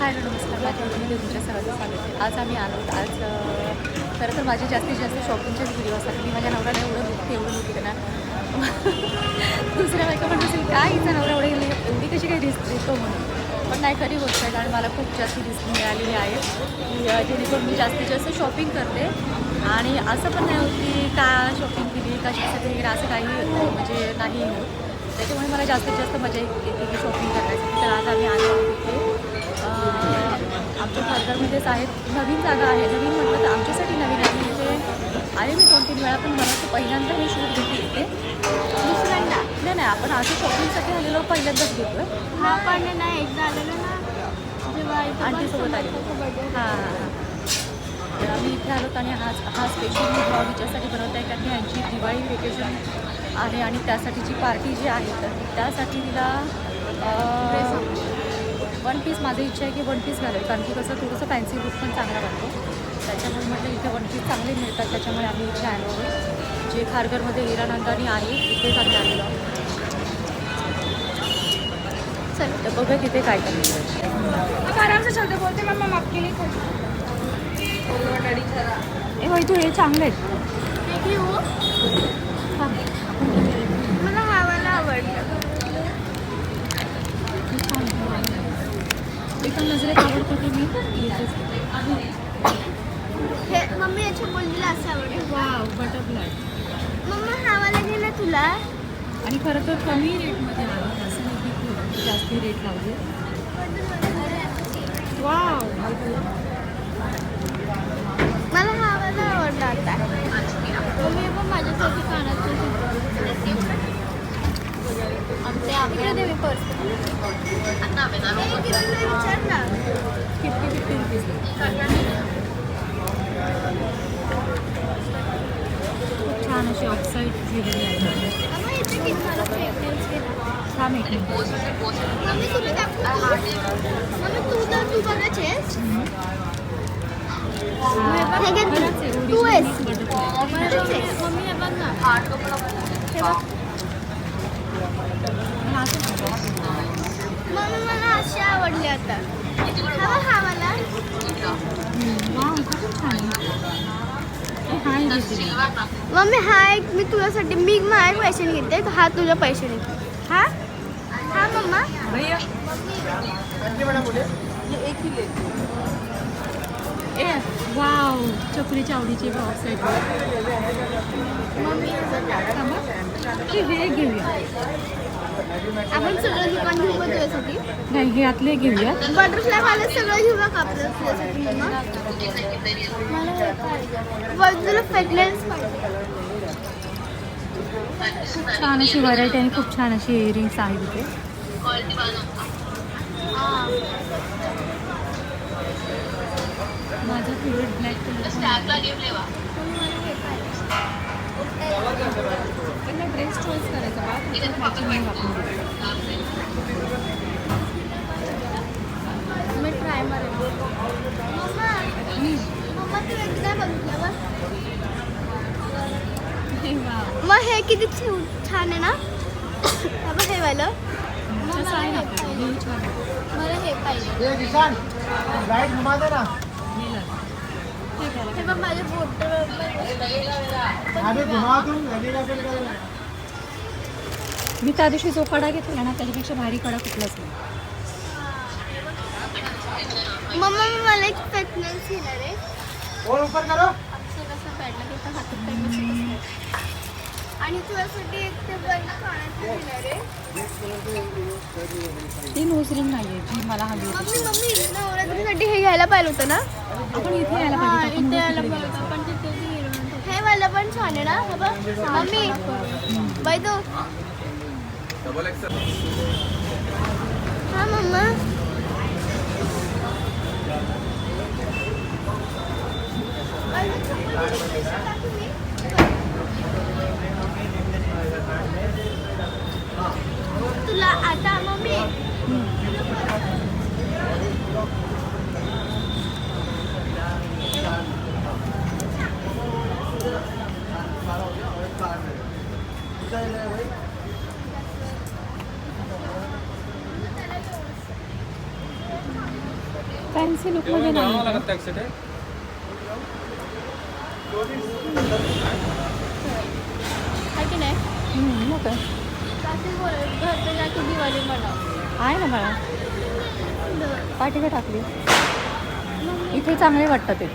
हाय नमस्कार. माझ्या मी तुमच्या सर्वांचं स्वागत आहे. आज आम्ही आलो आज खरं तर माझे जास्तीत जास्त शॉपिंगचेच व्हिडिओ असतात मी माझ्या नवऱ्याला एवढं दुखते एवढं दुखते ना दुसऱ्या बायका पण असेल काय इथं नवरा एवढे एवढी कशी काही रिस्क देतो म्हणून. पण नाही खरी गोष्ट आहे कारण मला खूप जास्त रिस्क मिळालेली आहे. जेणेकरून मी जास्तीत जास्त शॉपिंग करते. आणि असं पण नाही होत की का शॉपिंग केली कशासाठी वगैरे असं काही म्हणजे नाही होत. त्याच्यामुळे मला जास्तीत जास्त मजा येते की शॉपिंग करण्यासाठी. तर आज आम्ही आलो आहोत. आमच्या खासदारमध्येच आहेत. नवीन जागा आहे. नवीन म्हटलं तर आमच्यासाठी नवीन आहे. इथे आले मी दोन तीन वेळा पण मला तर पहिल्यांदा मी शूट घेतली इथे. दुसऱ्यांदा नाही नाही आपण असं शॉपिंगसाठी आलेलो पहिल्यांदाच घेतो हा पण नाही एकदा आलेलो ना. जेव्हा आंटीसोबत आले हां हां हां. तर आम्ही इथे आलो आणि हा हा स्पेशल मी ब्लॉग हिच्यासाठी बनवत आहे कारण यांची दिवाळी वेकेशन आहे आणि त्यासाठीची पार्टी जी आहे तर त्यासाठी तिला वन पीस माझी इच्छा आहे की वन पीस घालावी कारण की कसं थोडंसं फॅन्सी लुक पण चांगला वाटतो. त्याच्यामुळे म्हटलं इथे वन पीस चांगले मिळतात त्याच्यामुळे आम्ही इथे आलो जे खारघरमध्ये हिरानंदानी आहे तिथेच आम्ही आलेलो चल तर बघूया तिथे काय काय मिळतं आराम से चलते बोलते मम्मा माफ के लिए ए बाई तू हे चांगले आहेत मला हा वाला आवडलं. एका नजरेत आवडतो की मी? हे मम्मी याच्या मुलगीला असं आवडलं वाव बटरफ्लाय मम्मा हा वाला घे ना तुला. आणि खरं तर कमी रेटमध्ये आहे असं नाही की खूप जास्त रेट लावले. वाव मला हा वाला आवडला आता. मम्मी पण माझ्यासाठी कानाचं आमचे आपल्या देवी पर्स विचार ना फिफ्टी फिफ्टी रुपीज खूप छान अशी ऑफसाईड ज्वेलरी आहे. मला मम्मी मला अशी आवडली आता हा हा मला मम्मी हा एक मी तुझ्यासाठी मी माझ्या पैसे घेते हा तुझ्या पैसे घेते हा हा मम्मा भैया वाव चपलीच्या आवडीचे ऑफसाईड मम्मी हे हे घेऊया. आपण सगळं दुकान घेऊ का तुझ्यासाठी नाही हे आतले घेऊया. बटरफ्लाय वाले सगळं घेऊ का आपलं तुझ्यासाठी मम्मा मला पाहिजे. बरं, तुला फ्रेग्रन्स पाहिजे. खूप छान अशी व्हरायटी आणि खूप छान अशी इयरिंग्स आहेत इथे. माझा फेवरेट ब्लॅक कलर त्यांना ड्रेस चॉईस करायचा मी ट्राय मारेन. मम्मा मम्मा तू एकदा बघितलं बघ मग हे किती छे- छान आहे ना? हा बघ हे वालं. हे. मला हे पाहिजे. मी त्या दिवशी जो कडा घेतला ना त्याच्यापेक्षा भारी कडा कुठलाच नाही. मम्मा मी मला एक फ्रेग्रन्स घेणार आहे. और ऊपर करो. असं कसं पॅडला की हातात. आणि तुझ्यासाठी एक ते आहे. ती नाही आहे जी मला हवी होती. मम्मी मम्मी नवरात्रीसाठी हे घ्यायला पाहिलं होतं ना? आपण इथे यायला हा, पाहिजे इथे यायला होतं, पण तिथे. हे वाला पण छान आहे ना? बघ. मम्मी बाय तो मम्मा तुला आता मम्मी फॅन्सी लुकमध्ये नाही. की नाही? मग आहे ना बाळा. पाठी का टाकली. इथे चांगले वाटतं ते.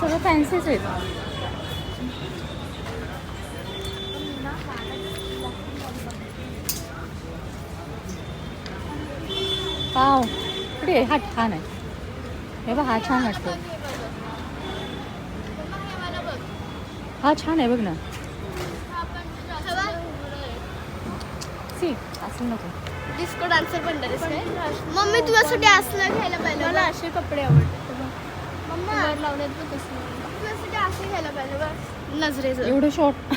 सगळं फॅन्सीच आहेत. पाव. इकडे हा छान आहे. हे बघ हा छान वाटतो हा छान आहे बघ ना. सी असं नको. डिस्को डान्सर पण काय मम्मी तुझ्यासाठी असलं घ्यायला पाहिजे. मला असे कपडे आवडतात. मम्मा. लावण्यात पण तुझ्यासाठी असे घ्यायला पाहिजे बघ. नजरेचं. एवढं शॉर्ट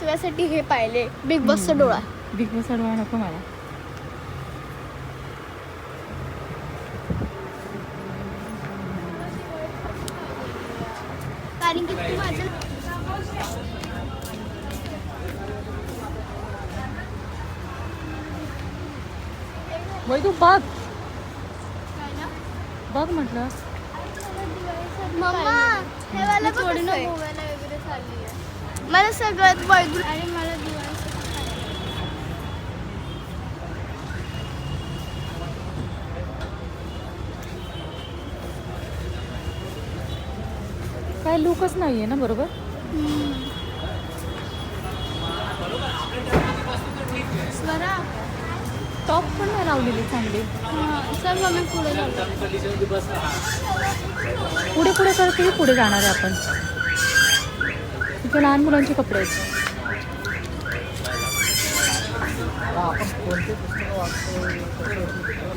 तुझ्यासाठी हे पाहिले. बिग बॉसचा डोळा. बिग बॉस अडवा नको मला. कारण की तू माझं वै तू बघ बघ म्हटलं. मम्मा हे वाला थोडी ना गोव्याला वगैरे चालली आहे. मला सगळ्यात आणि मला दिवाळी काय लुकच नाही आहे ना बरोबर? स्वरा. टॉप पण नाही लावलेली चांगली. सर मम्मी पुढे जाऊ. पुढे पुढे करते पुढे जाणार आहे आपण. इथे लहान मुलांचे कपडे आहेत. आपण कोणते पुस्तकं वाचतो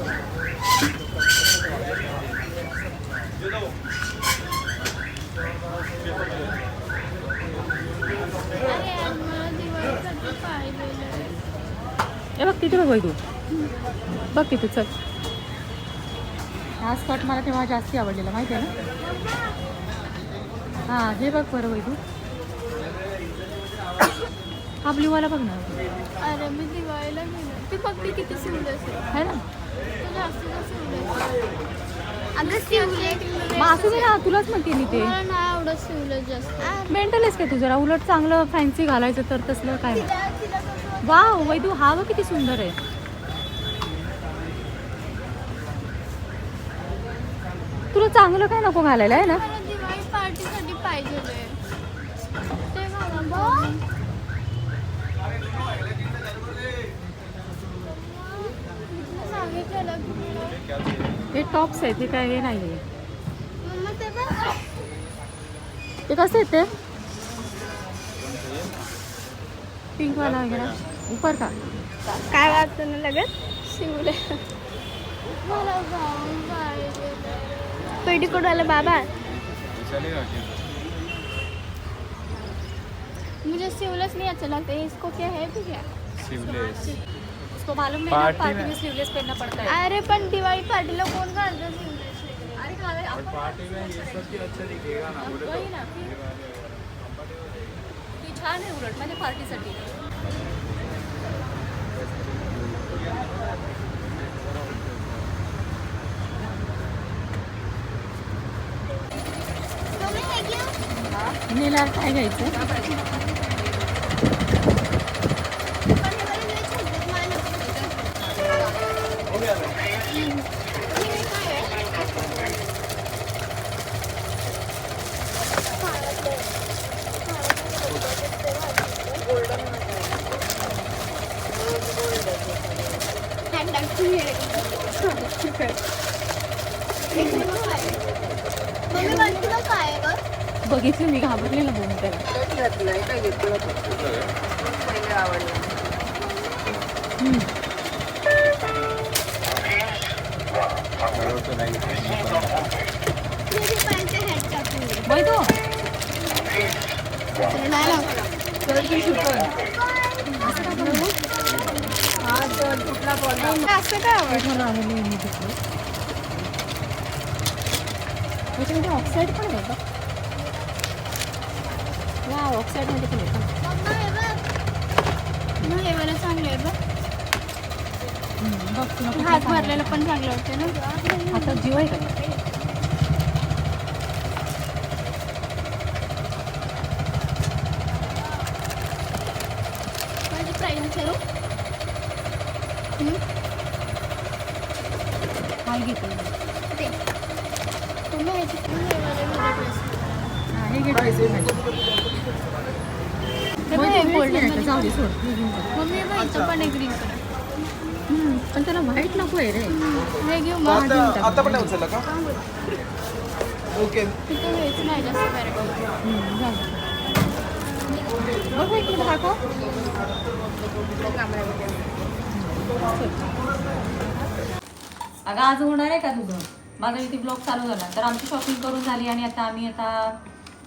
अरे यार मला दिवाळीसाठी पाहिलेलं आहे. हे बघ तिथे बघ तू? बघ तिथे चल. हा स्कर्ट मला तेव्हा जास्ती आवडलेला माहिती आहे ना? हां हे बघ बरं वै तू. हा ब्ल्यूवाला बघ ना. अरे मी दिवाळीला गेलो. ती बघते किती सुंदर आहे ना? अगं मग असू दे ना तुलाच म्हणते मी ते. नाही आवडत जास्त. मेंटल आहेस का तू? जरा उलट चांगलं फॅन्सी घालायचं तर तसलं काय वा वैदू हा बघ किती सुंदर आहे. तुला चांगलं काय नको घालायला आहे ना? मला दिवाळी पार्टीसाठी पाहिजे ते घाला सांगितलेलं हे टॉप्स आहेत हे काय हे नाही आहे. मम्मा ते बघ. ते कसे आहेत ते? पिंकवाला वगैरे उपर का? काय वाटतं ना लगेच? शिवले पेटीकोट वाला बाबा? मुझे सिवलेस नहीं अच्छा लगता है इसको क्या है भी क्या उसको मालूम नहीं ना पार्टी पार्टी में- में स्लीवलेस पहनना पड़ता है अरे पण दिवाळी पार्टीला कोण घालतं सिवलेस अरे घाले आपण वही ना. ती छान आहे उलट म्हणजे पार्टीसाठी. नेल्यावर काय घ्यायचं मम्मी मला तुला काय आहे गं बघितलं मी घाबरलेलं बघून त्याला. ना असं काय आवडलं? ऑक्साईड पण वा ऑक्साईडमध्ये पण मला चांगलं आहे बघ. तुला हात. भरलेलं पण चांगलं ना? हातात जीव आहे का? माझी काय घेते ते तुम्ही ह्याची पण हे मला वेगळा dress. हा, हे घे हे मग बघ, ते हे golden golden मध्ये. जाऊ दे सोड. मम्मी हे बघ, इथं पण एक ग्रीन कलर पण त्याला व्हाईट नको आहे रे. हे घेऊ मग आता आता पण नाही उचलला का? ओके. तिथं हेच नाही जास्त व्हरायटी दाखव. अगं आज होणार आहे का तुझं? माझा इथे ब्लॉग चालू झाला. तर आमची शॉपिंग करून झाली आणि आता आम्ही आता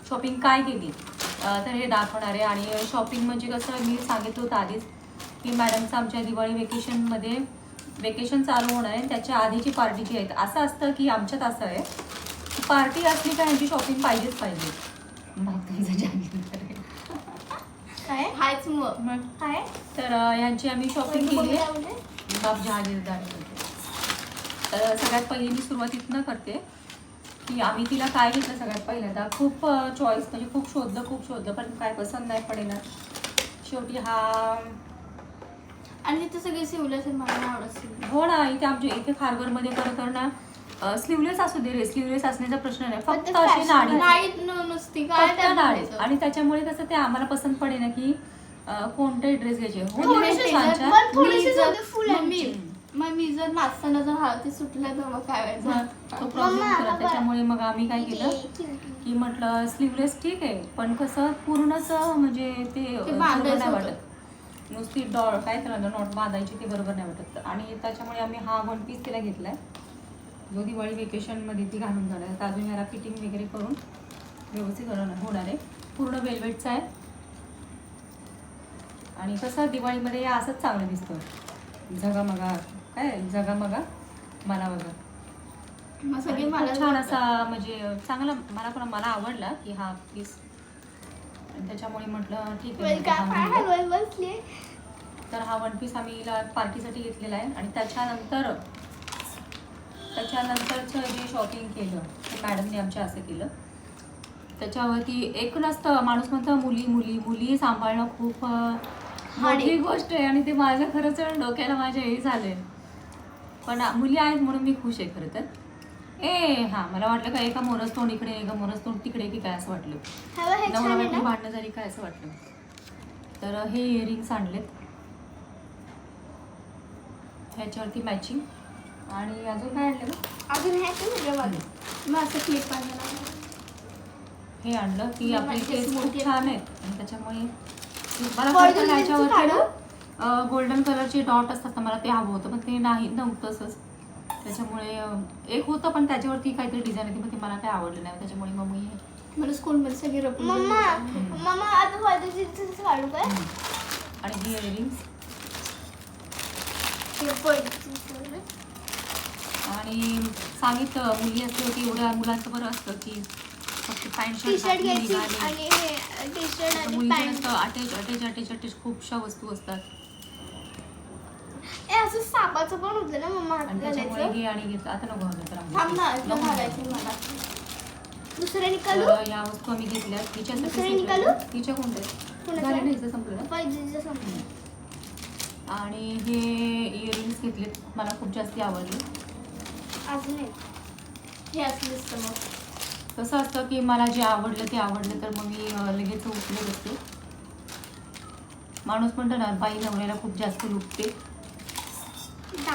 शॉपिंग काय केली? तर हे दाखवणार आहे. आणि शॉपिंग म्हणजे कसं मी सांगितलं होतं आधीच की मॅडमचं आमच्या दिवाळी वेकेशनमध्ये वेकेशन चालू होणार आहे. त्याच्या आधीची पार्टी जी आहे असं असतं की आमच्यात असं आहे पार्टी असली का यांची शॉपिंग पाहिजेच पाहिजे. काय? हायच मग? काय? तर यांची आम्ही शॉपिंग केली आहे. बाप जहागीरदार. तर सगळ्यात पहिली मी सुरुवात इथनं करते. की आम्ही तिला काय घेतलं सगळ्यात पहिल्यांदा खूप चॉईस म्हणजे खूप शोधलं खूप शोधलं पण काय पसंत नाही पडेना. शेवटी हा आणि तिथं सगळे शिवले असेल मला हो ना इथे आमच्या इथे खारघरमध्ये खरं तर ना स्लीवलेस असू दे रे स्लीवलेस असण्याचा प्रश्न नाही फक्त अशी नाडी. न- फक्त नाडी? आणि त्याच्यामुळे कसं ते आम्हाला पसंत पडेना की अं, कोणते ड्रेस घ्यायचे? हो छान छान. मग मी जर नाचताना जर हळदी सुटलं तर मग काय व्हायचं? तो प्रॉब्लेम केला त्याच्यामुळे मग आम्ही काय केलं? की म्हटलं स्लीवलेस ठीक आहे पण कसं पूर्णच म्हणजे ते बरोबर नाही. वाटत. नुसती डॉल काय त्याला नॉट बांधायची ते बरोबर नाही वाटत. आणि त्याच्यामुळे आम्ही हा वन पीस तिला घेतलाय. जो दिवाळी वेकेशनमध्ये ती घालून जाणार आहे. तर अजून ह्याला फिटिंग वगैरे करून व्यवस्थित होणार होणार आहे. पूर्ण वेलवेटचा आहे. आणि कसं दिवाळीमध्ये असंच चांगलं दिसतं. झगामगा काय झगामगा मला बघा. मग सगळे आणि मला खूप छान असा म्हणजे चांगला मला पण मला आवडला की हा पीस त्याच्यामुळे म्हटलं ठीक आहे म्हटलं घेऊया. बसले तर हा वन पीस आम्ही पार्टीसाठी घेतलेला आहे. आणि त्याच्यानंतर त्याच्यानंतरचं जे शॉपिंग केलं ते मॅडमने आमच्या असं केलं. त्याच्यावरती एक नसतं माणूस म्हणतं मुली मुली मुली सांभाळणं खूप अं, मोठी गोष्ट आहे आणि ते माझं खरंच डोक्याला माझ्या हे झालंय. पण मुली आहेत म्हणून मी खुश आहे खरं तर. ए हा मला वाटलं का एका मोरस तोंड इकडे एका मोरस तोंड तिकडे की काय असं वाटलं. नवरा बायको भांडणं झाली काय असं वाटलं. तर हे इयरिंग्स आणलेत. ह्याच्यावरती मॅचिंग आणि अजून काय आणलं? अजून हे वाटलं मग असं क्लिप आणलं हे आणलं की आपली केस खूप मोठी छान आहेत आणि त्याच्यामुळे मला? ना गोल्डन कलरचे डॉट असतात ना मला ते हवं होतं पण ते नाही नव्हतं तसंच त्याच्यामुळे एक होतं पण त्याच्यावरती काहीतरी डिझाईन होती पण ते मला काही आवडलं नाही. त्याच्यामुळे मग मी मला स्कूलमध्ये सगळे. आणि ही इयरिंग्स आणि सांगितलं मुली असलं की एवढ्या मुलांचं बरं असतं की फक्त पॅन्ट टी शर्ट घ्यायची निघाले. आणि हे टी शर्ट आणि pant. Attach attach attach attach खूपशा वस्तू असतात. ए असं सापाचं पण होतं ना मम्मा हात आणि त्याच्यामुळे घालायचं? हे आणि घेतलं आता नको घालू तर आम्ही. थांब ना इथं नको घालायचं घालू. मला. दुसऱ्या निकालू तर या वस्तू आम्ही घेतल्या दुसरं. निकालू? तिच्या कोणत्या? झाले संपलं ना? पाहिजे समजा आणि हे इयरिंग्स घेतलेत. मला खूप जास्ती आवडले. अजून एक. हे असं दिसतं मग. कसं असतं की मला जे आवडलं ते आवडलं तर मग मी लगेच उचलत असते माणूस म्हणतो ना बाई नवऱ्याला खूप जास्त लुटते.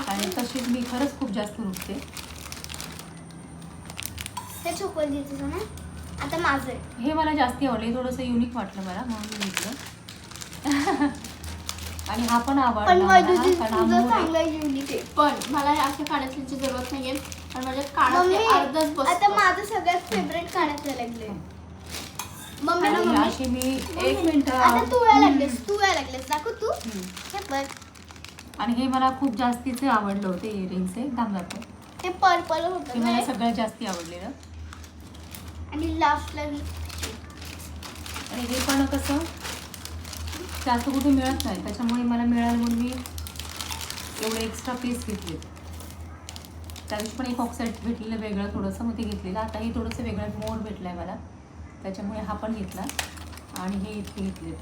आणि तशीच मी खरंच खूप जास्त लुटते. हे आता माझं हे मला जास्ती आवडले. थोडंसं युनिक वाटलं मला म्हणून मी घेतलं. आणि हा पण आवडला पण मला, असं काढायची जरूरत नाहीये आणि माझ्या मम्मी अर्धच माझं सगळ्यात फेवरेट लागले मम्मी ना आणि मम्मी. अशी मी एक मिनिट आता तू लागलेस तू लागलेस. दाखव तू. हे बघ. आणि हे मला खूप जास्तीचे आवडलं होते इयरिंग्स हे. दाखव. हे पर्पल हे होतं मला सगळ्यात जास्ती आवडलेलं. आणि लास्टला आणि हे पण कसं? जास्त कुठे मिळत नाही. त्याच्यामुळे मला मिळालं म्हणून मी एवढे एक्स्ट्रा पीस घेतले त्या दिवशी पण एक ऑक्साईड भेटलेलं वेगळं थोडंसं मग ते घेतलेलं. आता हे थोडंसं वेगळं मोर भेटलं आहे मला. त्याच्यामुळे हा पण घेतला आणि हे इतके घेतले.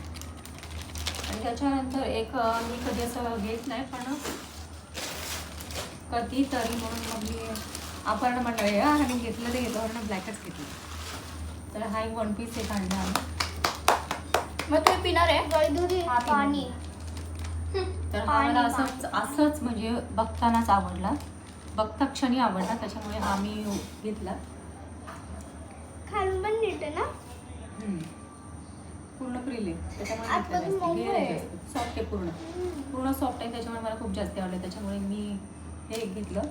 आणि त्याच्यानंतर एक मी कधी असं घेत नाही पण कधी तरी म्हणून मग मी आपण म्हणलं "या, आणि घेतलं ते घेतलं म्हणून ब्लॅकच घेतलं. तर हा एक वन पीस एक आणला आम्ही. मग तुम्ही पिणार आहे. पाणी. तर हा मला असंच असंच म्हणजे बघतानाच आवडला. बघता क्षणी आवडला त्याच्यामुळे हा मी घेतला. खालून पण नीट आहे ना. पूर्ण प्रिल. आहे. त्याच्यामुळे. सॉफ्ट आहे पूर्ण. पूर्ण सॉफ्ट आहे त्याच्यामुळे मला खूप जास्त आवडलं. त्याच्यामुळे मी हे एक घेतलं.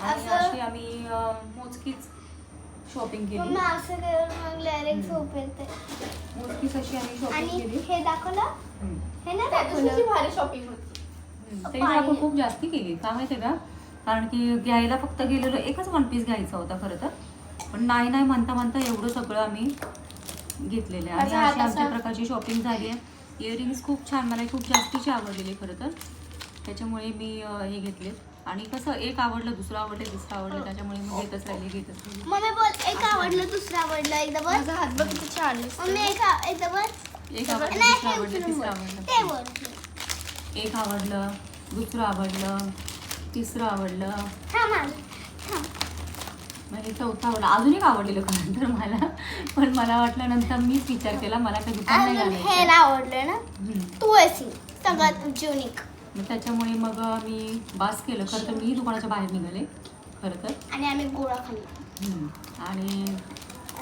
आणि अशी आम्ही मोजकीच शॉपिंग केली. असं केलं मग डायरेक्ट झोप येते मोजकीच अशी आम्ही शॉपिंग केली. हे दाखवलं. हे ना दाखवलं? भारी शॉपिंग होती. पण आपण खूप जास्ती केली. का माहिती आहे का? कारण की घ्यायला फक्त गेलेलो एकच वन पीस घ्यायचा होता खरं तर. पण नाही नाही म्हणता म्हणता एवढं सगळं आम्ही घेतलेलं आहे. आणि अशी आमच्या प्रकारची शॉपिंग झाली आहे. इयरिंग्स खूप छान मला खूप जास्तीचे आवडलेले खरं तर. त्याच्यामुळे मी हे घेतले. आणि कसं एक आवडलं दुसरं आवडलं तिसरं आवडलं त्याच्यामुळे मी घेतच राहिले घेतच राहिले. मम्मी बोल एक आवडलं दुसरं आवडलं एकदा बस माझा हात बघ किती छान मम्मी एक एकदा बस एक आवडलं दुसरं हे आवडलं तिसरं एक आवडलं दुसरं आवडलं. तिसरं आवडलं. म्हणजे चौथा आवडला. अजून एक आवडलेलं खरं तर मला. पण मला वाटलं नंतर मीच विचार केला मला काही दुकान नाही हे घालायचं आवडलं ना? हम्म. सगळ्यात युनिक मग त्याच्यामुळे मग मी बास केलं. खरं तर मी दुकानाच्या बाहेर निघाले. खरं तर. आणि आम्ही गोळा खाल्ला. हम्म. आणि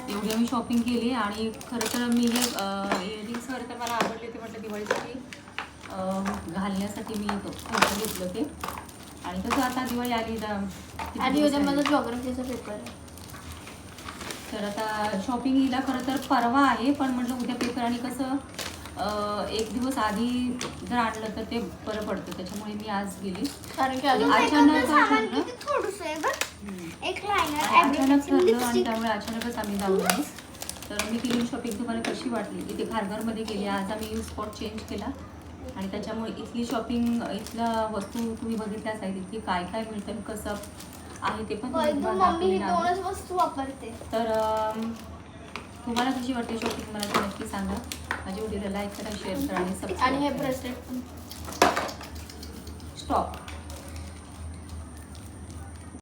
एवढी आम्ही शॉपिंग केली आणि खरं तर मी हे इयरिंग्स खरं तर मला आवडले ते म्हटलं दिवाळीसाठी अं, घालण्यासाठी मी घेतलं ते आणि कसं आता दिवाळी आली तर दिवस उद्या? माझा जॉग्रफीचा पेपर आहे. तर आता शॉपिंग हिला खरं तर परवा आहे पण म्हटलं उद्या पेपर आणि कसं एक दिवस आधी जर आणलं तर ते बरं पडतं. त्याच्यामुळे मी आज गेली. कारण की अचानक आणि लायनर अचानक ठरलं आणि लिपस्टिक त्यामुळे अचानकच आम्ही आलो. तर मी केलेली शॉपिंग तुम्हाला कशी वाटली? इथे खारघरमध्ये केली आज आम्ही स्पॉट चेंज केला. आणि त्याच्यामुळे इथली शॉपिंग इथल्या वस्तू तुम्ही बघितल्याच आहेत इथे काय काय मिळतं आणि कसं आहे ते पण मम्मी ही. दोनच वस्तू वापरते. तर तुम्हाला कशी वाटते शॉपिंग मला ते नक्की सांगा. माझ्या व्हिडिओला लाईक करा शेअर करा आणि आणि हे सबस्क्राईब ब्रेसलेट पण. स्टॉप